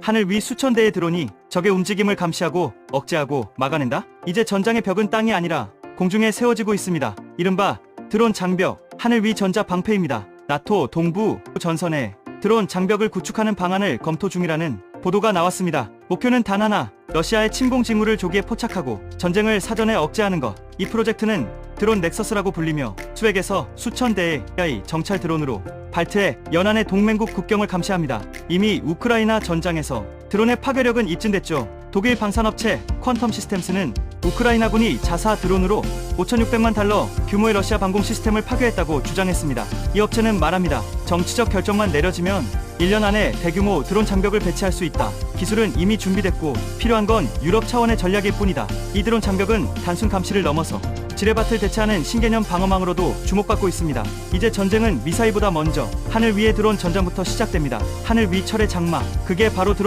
하늘 위 수천 대의 드론이 적의 움직임을 감시하고 억제하고 막아낸다? 이제 전장의 벽은 땅이 아니라 공중에 세워지고 있습니다. 이른바 드론 장벽, 하늘 위 전자 방패입니다. 나토 동부 전선에 드론 장벽을 구축하는 방안을 검토 중이라는 보도가 나왔습니다. 목표는 단 하나, 러시아의 침공 징후를 조기에 포착하고 전쟁을 사전에 억제하는 것. 이 프로젝트는 드론 넥서스라고 불리며 수액에서 수천 대의 AI 정찰 드론으로 발트해 연안의 동맹국 국경을 감시합니다. 이미 우크라이나 전장에서 드론의 파괴력은 입증됐죠. 독일 방산업체 퀀텀 시스템스는 우크라이나군이 자사 드론으로 5,600만 달러 규모의 러시아 방공 시스템을 파괴했다고 주장했습니다. 이 업체는 말합니다. 정치적 결정만 내려지면 1년 안에 대규모 드론 장벽을 배치할 수 있다. 기술은 이미 준비됐고 필요한 건 유럽 차원의 전략일 뿐이다. 이 드론 장벽은 단순 감시를 넘어서 지뢰밭을 대체하는 신개념 방어망으로도 주목받고 있습니다. 이제 전쟁은 미사일보다 먼저 하늘 위의 드론 전장부터 시작됩니다. 하늘 위 철의 장막, 그게 바로 드론